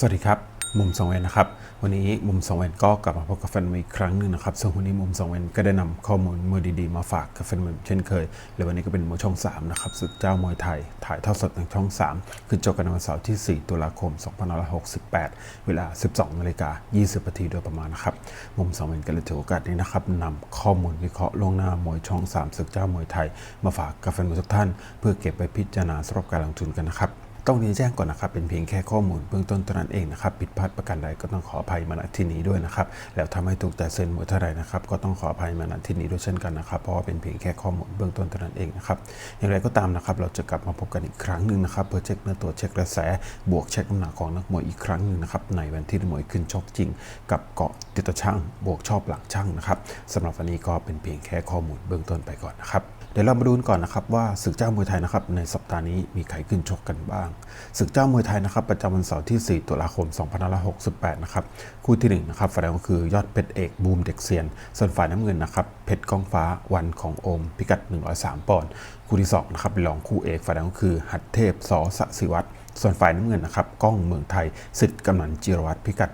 สวัสดีครับ มุมสองเวนนะครับ วันนี้มุมสองเวนก็กลับมาพบกับแฟนมวยอีกครั้งหนึ่งนะครับซึ่งวันนี้มุมสองเวนก็ได้นำข้อมูลมวยดีๆ มาฝากกับแฟนมวยเช่นเคย และวันนี้ก็เป็นมวยช่อง 3 นะครับศึกเจ้ามวยไทย ถ่ายทอดสดทางช่อง 3 คือจบกันในวันเสาร์ที่ 4 ตุลาคม 2568 เวลา 12นาฬิกา20นาทีโดยประมาณนะครับ มุมสองเวนก็เลยถือโอกาสนี้นะครับนำข้อมูลวิเคราะห์ล่วงหน้ามวยช่อง3ศึกเจ้ามวยไทย มาฝากกับแฟนมวยทุกท่าน เพื่อเก็บไปพิจารณาสำหรับการลงทุนกันนะครับ ต้องเรียนแจ้งก่อนนะครับ เป็นเพียงแค่ข้อมูลเบื้องต้นเท่านั้นเองนะครับ ผิดพลาดประการใดก็ต้องขออภัยมาณที่นี้ด้วยนะครับ แล้วทำให้ถูกแต่เซ็นมวยเท่าไหรนะครับ ก็ต้องขออภัยมาณที่นี้ด้วยเช่นกันนะครับ เพราะว่าเป็นเพียงแค่ข้อมูลเบื้องต้นเท่านั้นเองนะครับ อย่างไรก็ตามนะครับ เราจะกลับมาพบกันอีกครั้งหนึ่งนะครับ เพื่อเช็คเนื้อตัวเช็คกระแส บวกเช็คน้ำหนักของนักมวยอีกครั้งหนึ่งนะครับ ในวันที่นักมวยขึ้นชกจริง กับเกาะติดตะช่าง บวกชอบหลังช่างนะครับสำหรับวันนี้ก็เป็นเพียงแค่ข้อมูลเบื้องต้นไปก่อนนะครับ เดี๋ยวเรามาดูกันก่อนนะครับว่าศึกเจ้ามวยไทยนะครับในสัปดาห์นี้มีใครขึ้นชกกันบ้างศึกเจ้ามวยไทยนะครับประจำวันเสาร์ที่ 4 ตุลาคม 2568 นะครับคู่ที่ 1 นะครับฝ่ายแดงก็คือยอดเพชรเอกบูมเด็กเซียน ส่วนฝ่ายน้ำเงินนะครับเพชรก้องฟ้าวันของโอม พิกัด 103 ปอนด์คู่ที่2นะครับเป็นรองคู่เอกฝ่ายแดงก็คือหัดเทพสอสศิวัตร ส่วนฝ่ายน้ำเงินนะครับก้องเมืองไทยสิทธิ์กำนันจิรวัตรพิกัด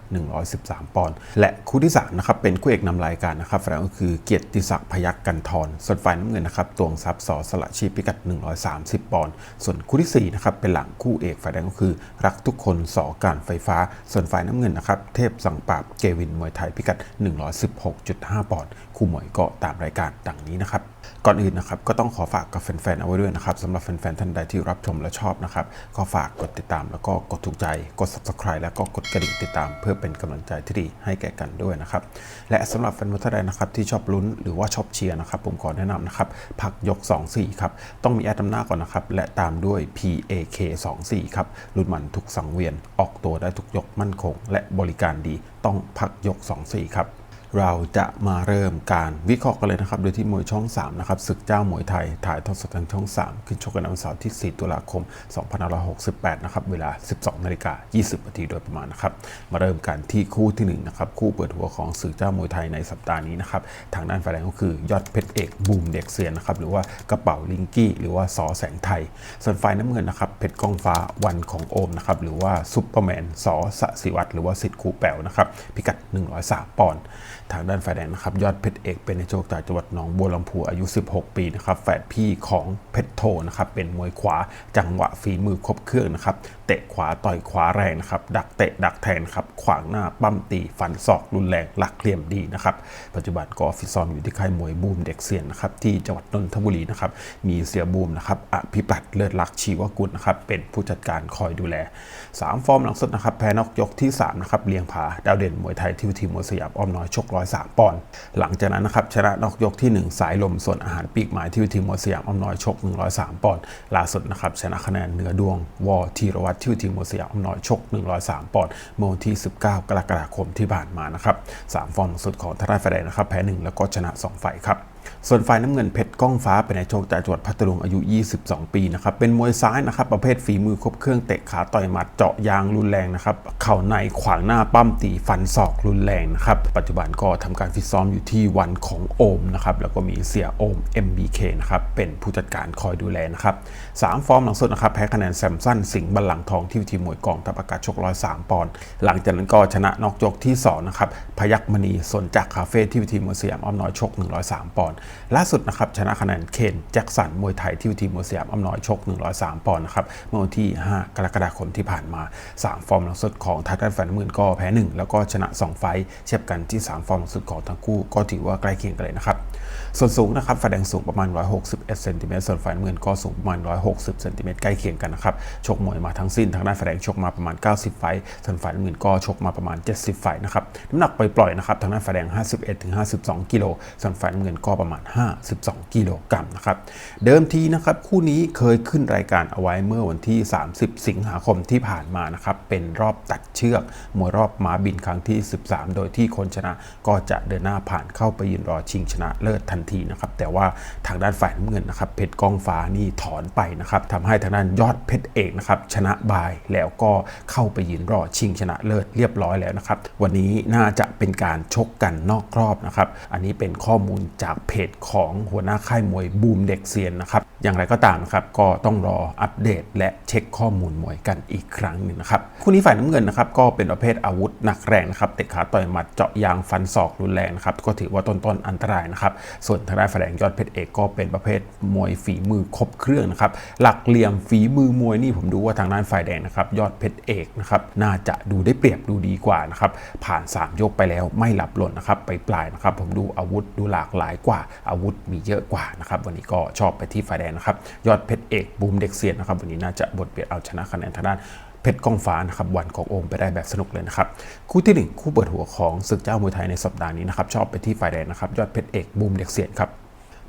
113 ปอนด์และคู่ที่3นะครับเป็นคู่เอกนำรายการนะครับฝ่ายก็คือเกียรติศักดิ์พยัคฆ์กันทรส่วนฝ่ายน้ำเงินนะครับตวงทรัพย์สอสละชีพพิกัด 130 ปอนด์ส่วนคู่ที่4นะครับเป็นหลังคู่เอกฝ่ายแดงก็คือ รักทุกคนสอการไฟฟ้า ส่วนฝ่ายน้ำเงินนะครับเทพสังปราบเกวินมวยไทยพิกัด 116.5 ปอนด์คู่มวยก็ตามรายการดังนี้นะครับ ก่อนอื่นนะครับก็ต้องขอฝากกับแฟนๆเอาไว้ด้วยนะครับสำหรับแฟนๆท่านใดที่รับชมและชอบนะครับก็ฝากกดติดตามแล้วก็กดถูกใจ กด subscribe แล้วก็กดกระดิ่งติดตาม เพื่อเป็นกำลังใจที่ดีให้แก่กันด้วยนะครับและสำหรับแฟนมวยท่านใดนะครับที่ชอบลุ้นหรือว่าชอบเชียร์นะครับผมขอแนะนำนะครับพักยก 24ครับต้องมีแอดนำหน้าก่อนนะครับและตามด้วย PAK 24ครับรุ่นมันทุกสังเวียนออกตัวได้ทุกยกมั่นคง และบริการดีต้องพักยก 24ครับ เราจะมาเริ่มการวิเคราะห์กันเลยนะครับ โดยที่มวยช่อง 3 นะครับศึกเจ้ามวยไทย ถ่ายทอดสดทางช่อง 3 ขึ้นชกกันวันเสาร์ที่ 4 ตุลาคม 2568 นะครับ เวลา 12 นาฬิกา 20 นาทีโดยประมาณนะครับ มาเริ่มกันที่คู่ที่ 1 นะครับ คู่เปิดหัวของศึกเจ้ามวยไทยในสัปดาห์นี้นะครับ ทางด้านฝ่ายแดงก็คือยอดเพชรเอกบูมเด็กเซียนนะครับ หรือว่ากระเป๋าลิงกี้ หรือว่าสอแสงไทย ส่วนฝ่ายน้ำเงินนะครับ เพชรกองฟ้าวันของโอมนะครับ หรือว่าซุปเปอร์แมนสอสศิวัตรหรือว่าสิทธิ์คูแป๋วนะครับ พิกัด 103 ปอนด์ทางด้านฝ่ายแดงนะครับยอดเพชรเอกเป็นในโชคจากจังหวัดหนองบัวลำพูอายุ 16 ปีนะครับแฝดพี่ของเพชรโทนะครับเป็นมวยขวาจังหวะฝีมือครบเครื่องนะครับเตะขวาต่อยขวาแรงนะครับ ดักเตะดักแทงครับ ขวางหน้าปั้มตีฟันศอกรุนแรงหลักเหลี่ยมดีนะครับ ปัจจุบันก็ฟิตซ้อมอยู่ที่ค่ายมวยบูมเด็กเซียนนะครับที่จังหวัดนนทบุรีนะครับ มีเสียบูมนะครับอภิปัตน์เลิศลักษ์ชีวกุลนะครับ เป็นผู้จัดการคอยดูแล 3 ฟอร์มหลังสุดนะครับแพ้นอกยกที่3นะครับเลียงผาดาวเด่นมวยไทยที่ทีมวยสยามอ้อมน้อยชก103ปอนด์หลังจากนั้นนะครับชนะนอกยกที่ 1 สายลมส่วนอาหารปีกหมายที่ทีมวยสยามอ้อมน้อยชก 103 ปอนด์ล่าสุดนะครับชนะคะแนนเหนือดวงวอธีรวัตรที่ทีมมสยามอ้อมน้อยชก 103 ปอนด์เมื่อวันที่ 19 กรกฎาคมที่ผ่านมานะครับสามฟอร์มสุดของทางด้านฝ่ายแดงนะครับแพ้ 1 แล้วก็ชนะ 2 ไฟครับ ส่วนฝ่ายน้ำเงินเพชรก้องฟ้าเป็นนายโชคจากจังหวัดพัทลุงอายุ 22 ปีนะครับเป็นมวยซ้ายนะครับประเภทฝีมือครบเครื่องเตะขาต่อยหมัดเจาะยางรุนแรงนะครับเข่าในขวางหน้าปั้มตีฟันศอกรุนแรงนะครับปัจจุบันก็ทำการฟิตซ้อมอยู่ที่วันของโอมนะครับแล้วก็มีเสียโอม MBK นะครับเป็นผู้จัดการคอยดูแลนะครับสามฟอร์มหลังสุดนะครับแพ้คะแนนแซมสันสิงห์บัลลังทองที่ทีมมวยกองทัพอากาศชก103ปอนด์หลังจากนั้นก็ชนะนอกยกที่สองนะครับพยัคฆ์มณีสนจากคาเฟ่ที่ทีมมวยสยามอ้อมน้อยชก 103 ปอนด์ล่าสุดนะครับชนะคะแนนเคนแจ็คสันมวยไทยที่ทีมมวยสยามอ้อมน้อยชก 103 ปอนด์นะครับเมื่อวันที่ 5 กรกฎาคมที่ผ่านมา 3 ฟอร์มหลังสุดของทางด้านแฟนน้ำเงินก็แพ้ 1 แล้วก็ชนะ 2 ไฟท์เทียบกันที่ 3 ฟอร์มหลังสุดของทั้งคู่ก็ถือว่าใกล้เคียงกันเลยนะครับส่วนสูงนะครับฝ่ายแดงสูงประมาณ 161เซนติเมตรส่วนฝ่ายน้ำเงินก็สูงประมาณ 160เซนติเมตรใกล้เคียงกันนะครับชกมวยมาทั้งสิ้นทางด้านฝ่ายแดงชกมาประมาณ 90 ไฟส่วนฝ่ายน้ำเงินก็ชกมาประมาณ 70 ไฟนะครับน้ำหนักปล่อยๆนะครับทางด้านฝ่ายแดง 51-52 กิโลส่วนฝ่ายน้ำเงินก็ประมาณ52 กิโลกรัมนะครับ เดิมทีนะครับคู่นี้เคยขึ้นรายการเอาไว้เมื่อวันที่ 30 สิงหาคมที่ผ่านมานะครับเป็นรอบตัดเชือกมวยรอบม้าบินครั้งที่ 13 โดยที่คนชนะก็จะเดินหน้าผ่านเข้าไปยืนรอชิงชนะเลิศทันทีนะครับแต่ว่าทางด้านฝ่ายน้ำเงินนะครับเพชรกองฟ้านี่ถอนไปนะครับทำให้ทางด้านยอดเพชรเอกนะครับชนะบายแล้วก็เข้าไปยืนรอชิงชนะเลิศเรียบร้อยแล้วนะครับวันนี้น่าจะเป็นการชกกันนอกรอบนะครับอันนี้เป็นข้อมูลจากเพเพจของหัวหน้าค่ายมวยบูมเด็กเซียนนะครับ อย่างไรก็ตามนะครับก็ต้องรออัปเดตและเช็คข้อมูลมวยกันอีกครั้งหนึ่งนะครับคู่นี้ฝ่ายน้ำเงินนะครับก็เป็นประเภทอาวุธหนักแรงนะครับเตะขาต่อยหมัดเจาะยางฟันศอกรุนแรงนะครับก็ถือว่าต้นๆอันตรายนะครับส่วนทางด้านฝ่ายแดงยอดเพชรเอกก็เป็นประเภทมวยฝีมือครบเครื่องนะครับหลักเหลี่ยมฝีมือมวยนี่ผมดูว่าทางด้านฝ่ายแดงนะครับยอดเพชรเอกนะครับน่าจะดูได้เปรียบดูดีกว่านะครับผ่าน 3 ยกไปแล้วไม่หลับหล่นนะครับไปปลายนะครับผมดูอาวุธดูหลากหลายกว่าอาวุธมีเยอะกว่านะครับวันนี้ก็ชอบไปที่ฝ่ายแดงนะครับยอดเพชรเอกบูมเด็กเสียนนะครับวันนี้น่าจะบทเบียดเอาชนะคะแนนทางด้านเพชรกองฟ้านะครับวันขององค์ไปได้แบบสนุกเลยนะครับคู่ที่ 1 คู่เปิดหัวของศึกเจ้ามวยไทยในสัปดาห์นี้นะครับชอบไปที่ฝ่ายแดงนะครับยอดเพชรเอกบูมเด็กเสียนครับ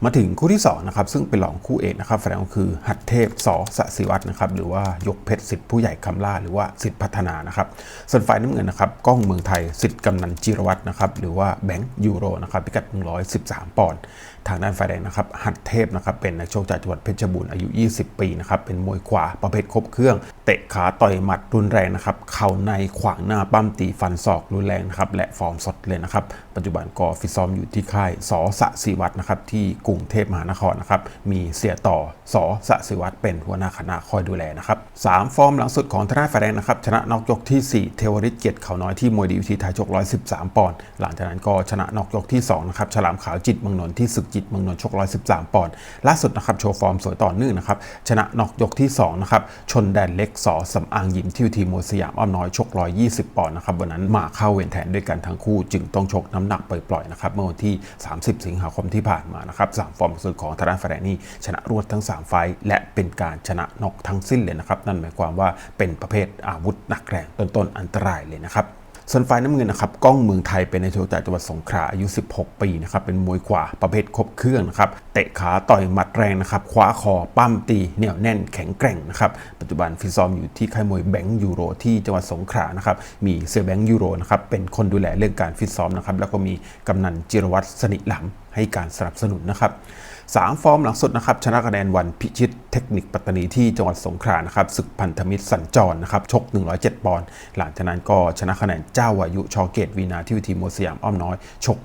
มาถึงคู่ที่2นะครับซึ่งเป็นรองคู่เอกนะครับแสดงก็คือหัดเทพสอสศิวัตรนะครับหรือว่ายกเพชรสิทธิ์ผู้ใหญ่คำล่าหรือว่าสิทธิ์พัฒนานะครับส่วนฝ่ายน้ำเงินนะครับก้องเมืองไทยสิทธิ์กำนันจิรวัตรนะครับหรือว่าแบงค์ยูโรนะครับพิกัด113 ปอนด์ ทางด้านฝ่ายแดงนะครับ หัดเทพนะครับเป็นนักโชคจากจังหวัดเพชรบูรณ์อายุ 20 ปีนะครับเป็นมวยขวาประเภทครบเครื่อง เตะขาต่อยหมัดรุนแรงนะครับเข่าในขวางหน้าปั้มตีฟันศอกรุนแรงนะครับและฟอร์มสดเลยนะครับ ปัจจุบันก็ฟิตซ้อมอยู่ที่ค่ายสอสะศิวัตรนะครับที่กรุงเทพมหานครนะครับมีเสียต่อสอสะศิวัตรเป็นหัวหน้าคณะคอยดูแลนะครับสามฟอร์มหลังสุดของทางด้านฝ่ายแดงนะครับชนะนอกยกทีสี่4 เทวริตเกียรติเขาน้อยที่มวยดีวิธีไทยชก 113 ปอนด์หลังจากนั้นก็ชนะนอกยกที่2นะครับฉลามขาวจิตมืองนนที่ศึกจิตเมืองนนท์ชก 113 ปอนด์ล่าสุดนะครับโชว์ฟอร์มสวยต่อเนื่องนะครับชนะนอกยกที่2นะครับชนแดนเล็กสอสำอางยิมที่ทีมมวยสยามอ้อมน้อยชก 120 ปอนด์นะครับวันนั้นมาเข้าเวรแทนด้วยกันทั้งคู่จึงต้องชกน้ำหนักปล่อยๆนะครับเมื่อวันที่ 30 สิงหาคมที่ผ่านมานะครับสามฟอร์มสุดของทางด้านฝ่าแดงนี่ชนะรวดทั้ง 3 ไฟต์และเป็นการชนะนอกทั้งสิ้นเลยนะครับนั่นหมายความว่าเป็นประเภทอาวุธหนักแรงต้นๆอันตรายเลยนะครับ ส่วนฝ่ายน้ำเงินนะครับก้องเมืองไทยเป็นในโชว์จากจังหวัดสงขลาอายุ 16 ปีนะครับเป็นมวยขวาประเภทครบเครื่องนะครับ เตะขาต่อยหมัดแรงนะครับคว้าคอปั้มตีเหนียวแน่นแข็งแกร่งนะครับปัจจุบันฟิตซ้อมอยู่ที่ค่ายมวยแบงค์ยูโรที่จังหวัดสงขลานะครับมีเซอร์แบงค์ยูโรนะครับเป็นคนดูแลเรื่องการฟิตซ้อมนะครับแล้วก็มีกำนันจิรวัตรสนิทหลำให้การสนับสนุนนะครับสามฟอร์มหลังสุดนะครับชนะคะแนนวันพิชิตเทคนิคปัตตานีที่จังหวัดสงขลานะครับศึกพันธมิตรสัญจรนะครับชก 107 ปอนด์หลังจากนั้นก็ชนะคะแนนเจ้าวายุชอเกตวีนาที่วิธีโมสยามอ้อมน้อย ชก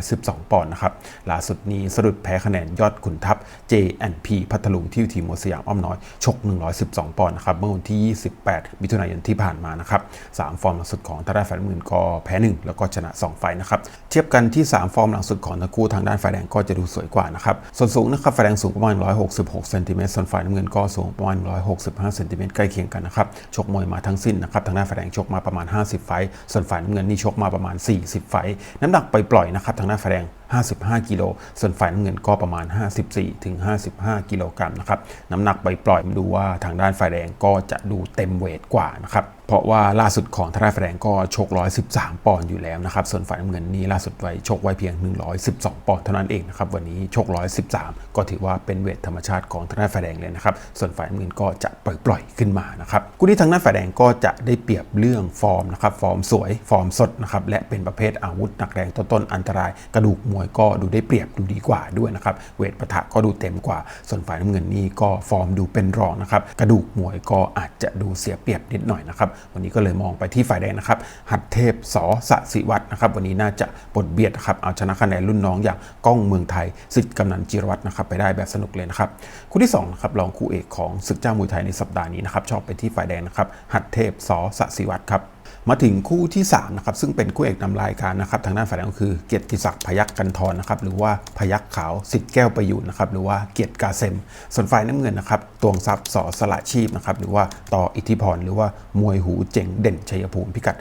112 ปอนด์นะครับล่าสุดนี้สะดุดแพ้คะแนนยอดขุนทัพ JNP พัทลุงที่วิธีโมสยามอ้อมน้อย ชก 112 ปอนด์นะครับเมื่อวันที่ 28 มิถุนายนที่ผ่านมานะครับสามฟอร์มหลังสุดของทางด้านฝ่ายน้ำเงินก็แพ้ 1 แล้วก็ชนะ 2 ไฟล์นะครับเทียบกันที่ 3 ฟอร์มหลังสุดของทั้งคู่ทางด้านฝ่ายแดงก็จะดูสวยกว่านะครับส่วนสูงนะครับฝ่ายแดงสูงประมาณ 166 เซนติเมตรส่วนฝ่ายน้ำเงินก็สูงประมาณ 165 เซนติเมตรใกล้เคียงกันนะครับชกมวยมาทั้งสิ้นนะครับทางด้านฝ่ายแดงชกมาประมาณ 50 ไฟต์ส่วนฝ่ายน้ำเงินนี่ชกมาประมาณ 40 ไฟน้ำหนักไปปล่อยๆนะครับทางด้านฝ่ายแดง 55 กิโล ส่วนฝ่ายน้ำเงินก็ประมาณ 54ถึง55 กิโลกรัมนะครับ น้ำหนักไปปล่อยมาดูว่าทางด้านฝ่ายแดงก็จะดูเต็มเวทกว่านะครับ เพราะว่าล่าสุดของท้านฝ่ายแดงก็ชก 113 ปอนด์อยู่แล้วนะครับ ส่วนฝ่ายน้ำเงินนี่ล่าสุดไว้ชกไว้เพียง 112 ปอนด์เท่านั้นเองนะครับ วันนี้ชก 113 ก็ถือว่าเป็นเวทธรรมชาติของท้านฝ่ายแดงเลยนะครับ ส่วนฝ่ายน้ำเงินก็จะปล่อยปล่อยขึ้นมานะครับคู่นี้ทางด้านฝ่ายแดงก็จะได้เปรียบเรื่องฟอร์มนะครับ ฟอร์มสวย ฟอร์มสดนะครับ และเป็นประเภทอาวุธหนักแรงต้นๆอันตราย กระดูกมวยก็ดูได้เปรียบดูดีกว่าด้วยนะครับ เวทปะทะก็ดูเต็มกว่า ส่วนฝ่ายน้ำเงินนี่ก็ฟอร์มดูเป็นรองนะครับ กระดูกมวยก็อาจจะดูเสียเปรียบนิดหน่อยนะครับวันนี้ก็เลยมองไปที่ฝ่ายแดงนะครับ หัดเทพสสศิวัตรนะครับวันนี้น่าจะบทเบียดนะครับเอาชนะคะแนนรุ่นน้องอย่างก้องเมืองไทยสิทธิ์กำนันจิรวัตรนะครับไปได้แบบสนุกเลยนะครับคู่ที่2นะครับรองคู่เอกของศึกเจ้ามวยไทยในสัปดาห์นี้นะครับชอบไปที่ฝ่ายแดงนะครับหัดเทพสสศิวัตรครับ มาถึงคู่ที่3นะครับซึ่งเป็นคู่เอกนำรายการนะครับทางด้านฝ่ายแดงก็คือเกียรติศักดิ์พยัคฆ์กันทรนะครับหรือว่าพยัคฆ์ขาวสิทธิ์แก้วประยุนนะครับหรือว่าเกียรติกาเซม ส่วนฝ่ายน้ำเงินนะครับตวงทรัพย์สอสละชีพนะครับหรือว่าต่ออิทธิพรหรือว่ามวยหูเจ๋งเด่นชัยภูมิพิกัด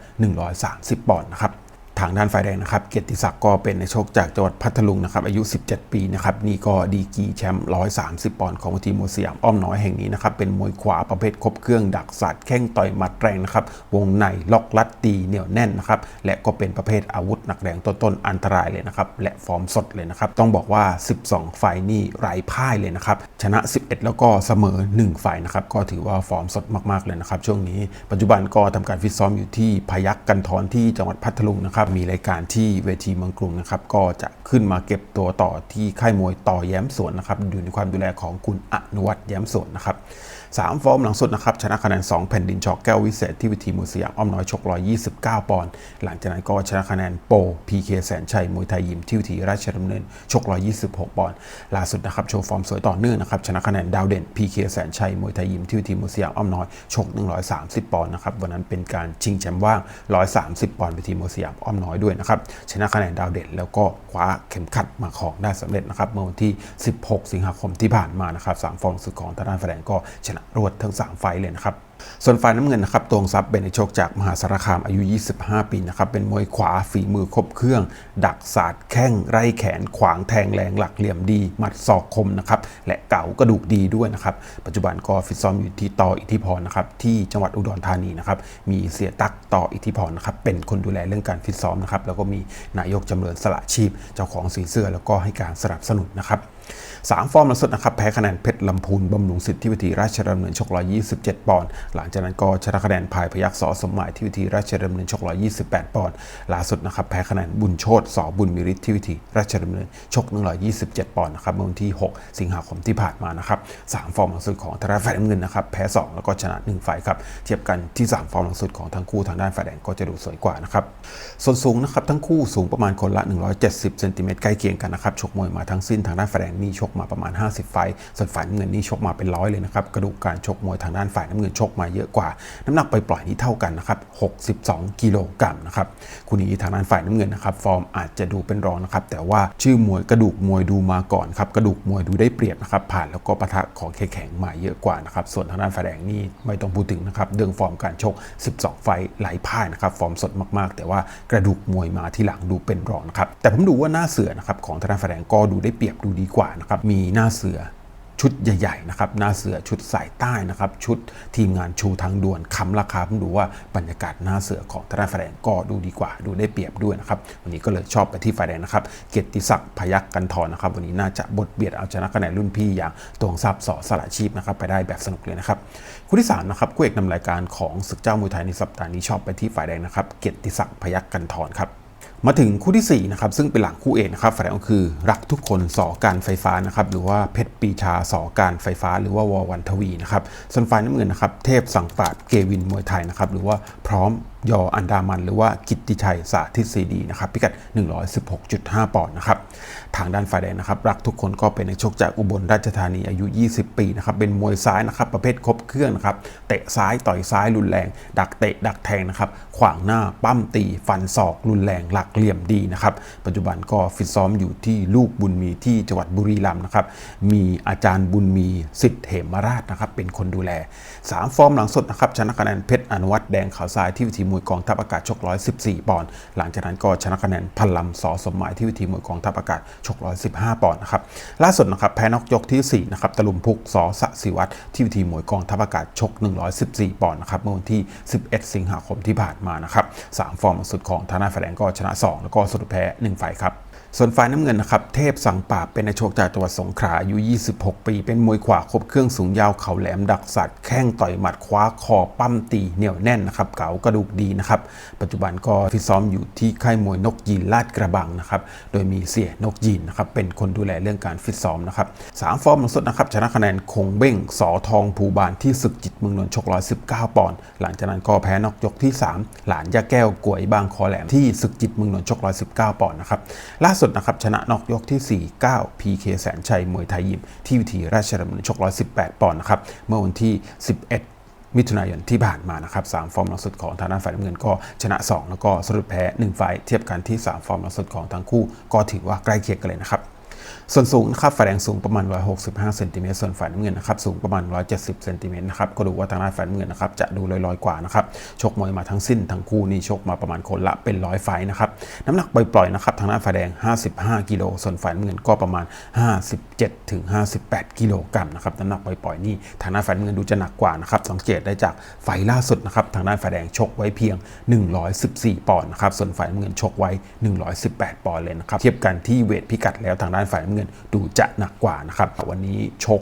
130 ปอนด์นะครับ ทางด้านฝ่ายแดงนะครับ เกียรติศักดิ์ก็เป็นในโชคจากจังหวัดพัทลุงนะครับ อายุ 17 ปีนะครับ นี่ก็ดีกีแชมป์ 130 ปอนด์ของทีมโมสยามอ้อมน้อยแห่งนี้นะครับ เป็นมวยขวาประเภทครบเครื่องดักศาสตร์แข้งต่อยหมัดแรงนะครับ วงในล็อกลัดตีเหนียวแน่นนะครับ และก็เป็นประเภทอาวุธหนักแรงต้นๆอันตรายเลยนะครับ และฟอร์มสดเลยนะครับ ต้องบอกว่า 12ไฟล์นี่ไร้พ่ายเลยนะครับ ชนะ 11 แล้วก็เสมอ1ไฟล์นะครับ ก็ถือว่าฟอร์มสดมากๆเลยนะครับ ช่วงนี้ ปัจจุบันก็ทำการฟิตซ้อมอยู่ที่พยัคฆ์กันทรที่จังหวัดพัทลุงนะครับนะครับมีรายการที่เวทีเมืองกรุงนะครับก็จะขึ้นมาเก็บตัวต่อที่ค่ายมวยต่อแย้มสวนนะครับอยู่ในความดูแลของคุณอนุวัฒน์แย้มสวนนะครับ สามฟอร์มหลังสุดนะครับชนะคะแนน 2 แผ่นดินชอกแก้ววิเศษที่วิธีมวยสยามอ้อมน้อยชก 129 ปอนด์หลังจากนั้นก็ชนะคะแนนโปพีเคแสนชัยมวยไทยยิมที่วิธีราชดำเนินชก 126 ปอนด์ล่าสุดนะครับโชว์ฟอร์มสวยต่อเนื่องนะครับชนะคะแนนดาวเด่นพีเคแสนชัยมวยไทยยิมที่วิธีมวยสยามอ้อมน้อยชก 130 ปอนด์นะครับวันนั้นเป็นการชิงแชมป์ว่าง 130 ปอนด์เวทีมวยสยามอ้อมน้อยด้วยนะครับชนะคะแนนดาวเด่นแล้วก็คว้าเข็มขัดมาของได้สำเร็จนะครับเมื่อวันที่ 16 สิงหาคมที่ผ่านมานะครับสามฟอร์มสุดของทางด้านแฟนก็ชนะรวดทั้ง 3 ไฟเลยนะครับ ส่วนฝ่ายน้ำเงินนะครับตวงซับเป็นในโชคจากมหาสารคามอายุ 25 ปีนะครับ เป็นมวยขวาฝีมือครบเครื่อง ดักศาสตร์แข้งไร่แขนขวางแทงแรงหลักเหลี่ยมดี หมัดศอกคมนะครับ และเก่ากระดูกดีด้วยนะครับ ปัจจุบันก็ฟิตซ้อมอยู่ที่ต่ออิทธิพรนะครับที่จังหวัดอุดรธานีนะครับ มีเสียตักต่ออิทธิพรนะครับ เป็นคนดูแลเรื่องการฟิตซ้อมนะครับ แล้วก็มีนายกจำเริญสละชีพ เจ้าของสีเสื้อแล้วก็ให้การสนับสนุนนะครับ สามฟอร์มล่าสุดนะครับแพ้คะแนนเพชรลำพูนบำรุงสิทธิวิธีราชดำเนินชก127 ปอนด์หลังจากนั้นก็ชนะคะแนนพายพยักษอสมหมายที่วิธีราชดำเนินชก128 ปอนด์ล่าสุดนะครับแพ้คะแนนบุญโชตสอบุญมิริทที่วิธีราชดำเนินชก127 ปอนด์นะครับเมื่อวันที่ 6 สิงหาคมที่ผ่านมานะครับสามฟอร์มล่าสุดของทางด้านฝ่ายน้ำเงินนะครับแพ้ 2 แล้วก็ชนะ1ไฟล์ครับเทียบกันที่ 3 ฟอร์มล่าสุดของทั้งคู่ทางด้านฝ่ายแดงก็จะดูสวยกว่านะครับส่วนสูงนะครับทั้งคู่สูงประมาณคนละ 170เซนติเมตรใกล้เคียงกันนะครับชกมวยมาทั้งสิ้นทางด้านฝ่ายแดงนี่ชกมาประมาณ 50 ไฟ ส่วนฝ่ายน้ำเงินนี่ชกมาเป็นร้อยเลยนะครับ กระดูกการชกมวยทางด้านฝ่ายน้ำเงินชกมาเยอะกว่า น้ำหนักไปปล่อยนี่เท่ากันนะครับ62 กิโลกรัมนะครับคู่นี้ทางด้านฝ่ายน้ำเงินนะครับฟอร์มอาจจะดูเป็นรองนะครับแต่ว่าชื่อมวยกระดูกมวยดูมาก่อนครับกระดูกมวยดูได้เปรียบนะครับผ่านแล้วก็ปะทะของแข็งมาเยอะกว่านะครับส่วนทางด้านฝ่ายแดงนี่ไม่ต้องพูดถึงนะครับเรื่องฟอร์มการชก 12 ไฟต์ไหลพ่ายนะครับฟอร์มสดมากๆ แต่ว่ากระดูกมวยมาที่หลังดูเป็นรองนะครับแต่ผมดูว่าหน้าเสือนะครับของทางด้านฝ่ายแดงก็ดูได้เปรียบดูดีกว่านะครับมีหน้าเสือชุดใหญ่ๆนะครับหน้าเสือชุดสายใต้นะครับ ชุดทีมงานชูทางด่วนคำราคาผมดูว่าบรรยากาศหน้าเสือของทนายฝ่ายแดงก็ดูดีกว่า ดูได้เปรียบด้วยนะครับ วันนี้ก็เลยชอบไปที่ฝ่ายแดงนะครับ เกียรติศักดิ์พยักกันทรนะครับ วันนี้น่าจะบทเบียดเอาชนะคะแนนรุ่นพี่อย่างตวงทรัพย์สอสละชีพนะครับ ไปได้แบบสนุกเลยนะครับคู่ที่สามนะครับคู่เอกนำรายการของศึกเจ้ามวยไทยในสัปดาห์นี้ชอบไปที่ฝ่ายแดงนะครับ เกียรติศักดิ์พยักกันทรครับ มาถึงคู่ที่4นะครับซึ่งเป็นหลังคู่เอกนะครับฝ่ายก็คือรักทุกคนสอการไฟฟ้านะครับหรือว่าเพชรปีชาสอการไฟฟ้า หรือว่าวอวันทวีนะครับส่วนฝ่ายน้ำเงินนะครับเทพสังปราดเกวินมวยไทยนะครับหรือว่าพร้อม ยออันดามันหรือว่ากิตติชัยสาธิตซีดีนะครับพิกัด 116.5 ปอนด์นะครับทางด้านฝ่ายแดงนะครับรักทุกคนก็เป็นนักชกจากอุบลราชธานีอายุ 20 ปีนะครับเป็นมวยซ้ายนะครับประเภทครบเครื่องนะครับเตะซ้ายต่อยซ้ายรุนแรง ดักเตะดักแทงนะครับขวางหน้าปั้มตีฟันศอกรุนแรงหลักเหลี่ยมดีนะครับปัจจุบันก็ฟิตซ้อมอยู่ที่ลูกบุญมีที่จังหวัดบุรีรัมย์นะครับมีอาจารย์บุญมีสิทธิ์เหมราชนะครับเป็นคนดูแล 3 ฟอร์มหลังสุดนะครับชนะคะแนนเพชรอนุวัตรแดงขาวทรายที่วิธีมวยวยกองทัพอากาศชก114 ปอนด์หลังจากนั้นก็ชนะคะแนนพันลำสอสมหมายที่วิธีมวยกองทัพอากาศชก115ปอนด์นะครับล่าสุดนะครับแพ้นอกยกที่4นะครับตะลุมพุกสอสศิวัตรที่วิธีมวยกองทัพอากาศชก 114 ปอนด์นะครับเมื่อวันที่ 11 สิงหาคมที่ผ่านมานะครับสามฟอร์มสุดของธนาแฝงก็ชนะ 2 แล้วก็สุดแพ้1ฝ่ายครับ ส่วนฝ่ายน้ำเงินนะครับ เทพสังปราเป็นนักชกจากจังหวัดสงขลาอายุ 26 ปี เป็นมวยขวาครบเครื่องสูงยาวเข่าแหลมดักสัตว์แข้งต่อยหมัดคว้าคอปั้มตีเหนียวแน่นนะครับเก๋ากระดูกดีนะครับ ปัจจุบันก็ฟิตซ้อมอยู่ที่ค่ายมวยนกยีนลาดกระบังนะครับ โดยมีเสียนกยีนนะครับเป็นคนดูแลเรื่องการฟิตซ้อมนะครับสามฟอร์มหลังสุดนะครับชนะคะแนนคงเบ้งสอทองภูบานที่ศึกจิตเมืองนนท์ชก 119 ปอนด์หลังจากนั้นก็แพ้นอกยกที่ 3 หลานยาแก้วกวยบางคอแหลมที่ศึกจิตเมืองนนท์ชก 119 ปอนด์นะครับล่าสุดนะครับชนะนอกยกที่ 4 9 PK แสนชัยมวยไทยยิมที่วิธีราชดำเนินชก 118 ปอนด์นะครับเมื่อวันที่ 11มิถุนายนที่ผ่านมานะครับ3ฟอร์มหลังสุดของทางด้านฝ่ายน้ำเงินก็ชนะ 2 แล้วก็สรุปแพ้ 1 ไฟเทียบกันที่ 3 ฟอร์มหลังสุดของทั้งคู่ก็ถือว่าใกล้เคียงกันเลยนะครับ ส่วนสูงนะครับฝ่ายแดงสูงประมาณ 165 เซนติเมตร ส่วนฝ่ายน้ำเงินนะครับสูงประมาณ 170 เซนติเมตรนะครับก็ดูว่าทางด้านฝ่ายน้ำเงินนะครับจะดูลอยๆกว่านะครับ ชกมวยมาทั้งสิ้นทั้งคู่นี่ชกมาประมาณคนละเป็นร้อยไฟนะครับ น้ำหนักปล่อยๆนะครับทางด้านฝ่ายแดง 55 กิโลส่วนฝ่ายน้ำเงินก็ประมาณ 57ถึง58 กิโลกรัมนะครับน้ำหนักปล่อยๆนี่ทางด้านฝ่ายน้ำเงินดูจะหนักกว่านะครับสังเกตได้จากไฟล์ล่าสุดนะครับทางด้านฝ่ายแดงชกไว้เพียง 114 ปอนด์นะครับส่วนฝ่ายน้ำเงินชกไว้ 118 ปอนด์เลยนะครับเทียบกันที่เวทพิกัดแล้วทางด้านฝ่ายน้ำเงินดูจะหนักกว่านะครับวันนี้ชก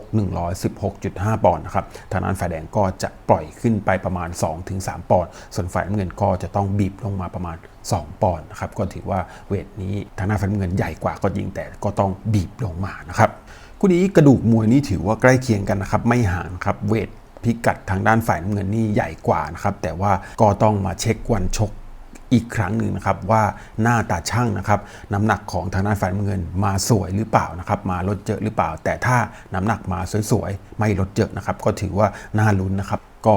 116.5 ปอนด์นะครับทางด้านฝ่ายแดงก็จะปล่อยขึ้นไปประมาณ 2-3 ปอนด์ส่วนฝ่ายน้ำเงินก็จะต้องบีบลงมาประมาณ 2 ปอนด์นะครับก็ถือว่าเวทนี้ทางหน้าฟันเงินใหญ่กว่าก็จริงแต่ก็ต้องบีบลงมานะครับคู่นี้กระดูกมวยนี่ถือว่าใกล้เคียงกันนะครับไม่ห่างครับเวทพิกัดทางด้านฝ่ายน้ำเงินนี่ใหญ่กว่านะครับแต่ว่าก็ต้องมาเช็ควันชกอีกครั้งหนึ่งนะครับว่าหน้าตาช่างนะครับน้ำหนักของทางด้านฝ่ายน้ำเงินมาสวยหรือเปล่านะครับมาลดเยอะหรือเปล่า แต่ถ้าน้ำหนักมาสวยๆ ไม่ลดเยอะนะครับก็ถือว่าน่าลุ้นนะครับก็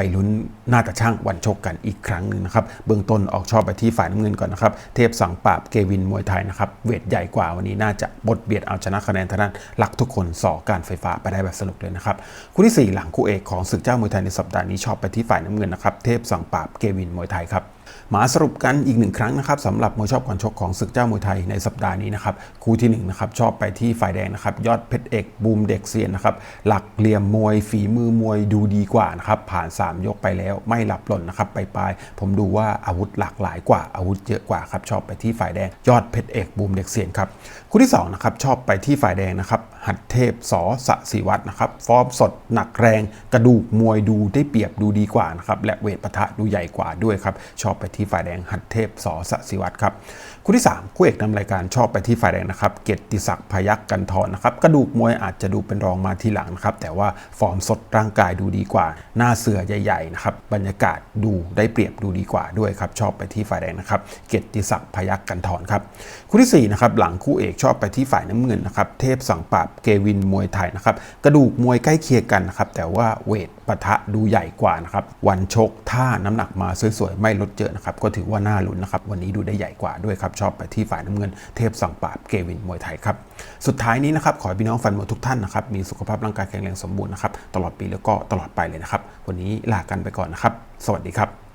ไปลุ้นหน้าตาช่างวันชกกันอีกครั้งหนึ่งนะครับ เบื้องต้นออกชอบไปที่ฝ่ายน้ำเงินก่อนนะครับ เทพสังปราบเกวินมวยไทยนะครับ เวทใหญ่กว่าวันนี้น่าจะบดเบียดเอาชนะคะแนนทางด้านหลักทุกคนสอการไฟฟ้าไปได้แบบสนุกเลยนะครับ คู่ที่สี่หลังคู่เอกของศึกเจ้ามวยไทยในสัปดาห์นี้ชอบไปที่ฝ่ายน้ำเงินนะครับ เทพสังปราบเกวินมวยไทยครับ มาสรุปกันอีกหนึ่งครั้งนะครับสำหรับมวยชอบก่อนชกของศึกเจ้ามวยไทยในสัปดาห์นี้นะครับคู่ที่1นงนะครับชอบไปที่ฝ่ายแดงนะครับยอดเพชรเอกบูมเด็กเซียนนะครับหลักเหลี่ยมมวยฝีมือมวยดูดีกว่านะครับผ่าน 3 ยกไปแล้วไม่หลับหล่นนะครับไปปลายผมดูว่าอาวุธหลากหลายกว่าอาวุธเยอะกว่าครับชอบไปที่ฝ่ายแดงยอดเพชรเอกบูมเด็กเซียนครับคู่ที่2นะครับชอบไปที่ฝ่ายแดงนะครับหัดเทพสอสศิวัตรนะครับฟอร์มสดหนักแรงกระดูกมวยดูได้เปรียบดูดีกว่านะครับและเวทปะทะดูใหญ่กว่าด้วยครับชอบไปที่ที่ฝ่ายแดงหัดเทพสอสศิวัตรครับคู่ที่3คู่เอกนำรายการชอบไปที่ฝ่ายแดงนะครับเกียรติศักดิ์พยักกันทรนะครับกระดูกมวยอาจจะดูเป็นรองมาทีหลังนะครับแต่ว่าฟอร์มสดร่างกายดูดีกว่า หน้าเสือใหญ่ๆนะครับบรรยากาศดูได้เปรียบดูดีกว่าด้วยครับชอบไปที่ฝ่ายแดงนะครับเกียรติศักดิ์พยักกันทรครับคู่ที่สี่นะครับหลังคู่เอกชอบไปที่ฝ่ายน้ำเงินนะครับเทพสังปราบเกวินมวยไทยนะครับกระดูกมวยใกล้เคียงกันนะครับแต่ว่าเวท ปะทะดูใหญ่กว่านะครับ วันชกท่าน้ำหนักมาสวยๆ ไม่ลดเยอะนะครับ ก็ถือว่าน่าลุ้นนะครับ วันนี้ดูได้ใหญ่กว่าด้วยครับ ชอบไปที่ฝ่ายน้ำเงินเทพสังปาบเกวินมวยไทยครับ สุดท้ายนี้นะครับ ขอให้พี่น้องฟันมวยทุกท่านนะครับ มีสุขภาพร่างกายแข็งแรงสมบูรณ์นะครับ ตลอดปีแล้วก็ตลอดไปเลยนะครับ วันนี้ลากันไปก่อนนะครับ สวัสดีครับ